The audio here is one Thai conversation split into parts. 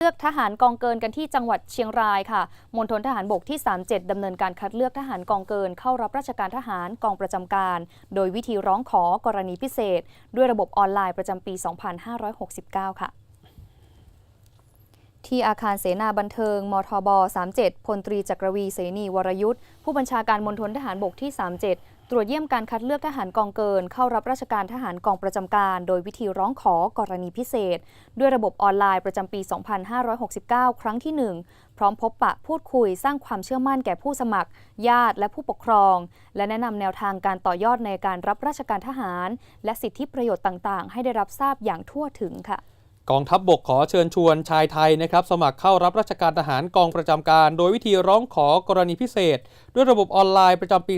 เลือกทหารกองเกินกันที่จังหวัดเชียงรายค่ะ มณฑลทหารบกที่ 37 ดำเนินการคัดเลือกทหารกองเกิน เข้ารับราชการทหารกองประจำการ โดยวิธีร้องขอกรณีพิเศษ ด้วยระบบออนไลน์ประจำปี 2569 ค่ะ ที่อาคารเสนาบันเทิง มทบ 37 พลตรีจักรวีเสนีวรยุทธ์ ผู้บัญชาการมณฑลทหารบกที่ 37 ตรวจเยี่ยมการคัดเลือกทหารกองเกิน เข้ารับราชการทหารกองประจำการ โดยวิธีร้องขอกรณีพิเศษ ด้วยระบบออนไลน์ประจำปี 2569 ครั้งที่ 1 พร้อมพบปะพูดคุยสร้างความเชื่อมั่นแก่ผู้สมัคร ญาติและผู้ปกครอง และแนะนำแนวทางการต่อยอดในการรับราชการทหาร และสิทธิประโยชน์ต่าง ๆ ให้ได้รับทราบอย่างทั่วถึงค่ะ กองทัพบบกขอเชิญชวนชายไทยนะครับสมัครเข้ารับราชการทหารกองประจำการ โดยวิธีร้องขอกรณีพิเศษ ด้วยระบบออนไลน์ประจำปี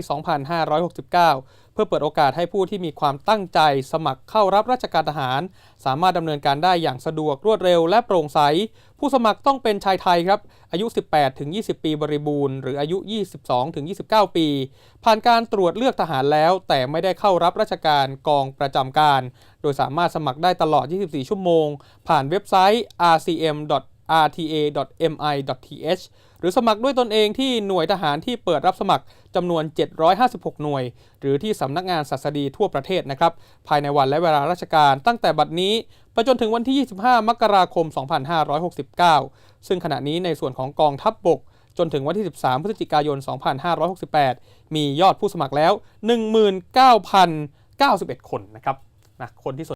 2569 เพื่อเปิดโอกาสให้ผู้ที่มีความตั้งใจสมัครเข้ารับราชการทหาร สามารถดำเนินการได้อย่างสะดวกรวดเร็วและโปร่งใส ผู้สมัครต้องเป็นชายไทยครับ อายุ 18ถึง20 ปีบริบูรณ์ หรืออายุ 22ถึง29 ปี ผ่านการตรวจเลือกทหารแล้ว แต่ไม่ได้เข้ารับราชการกองประจำการ โดยสามารถสมัครได้ตลอด 24 ชั่วโมง ผ่านเว็บไซต์ rcm rta.mi.th หรือสมัครด้วยตนเองที่หน่วยทหารที่เปิดรับสมัครจำนวน 756 หน่วย หรือที่สำนักงานศัสดีทั่วประเทศนะครับ ภายในวันและเวลาราชการตั้งแต่บัดนี้ไปจนถึงวันที่ 25 มกราคม 2569 ซึ่งขณะนี้ในส่วนของกองทัพบบก จนถึงวันที่ 13 พฤศจิกายน 2568 มียอดผู้สมัครแล้ว 19,091 คนนะครับนะคนที่สน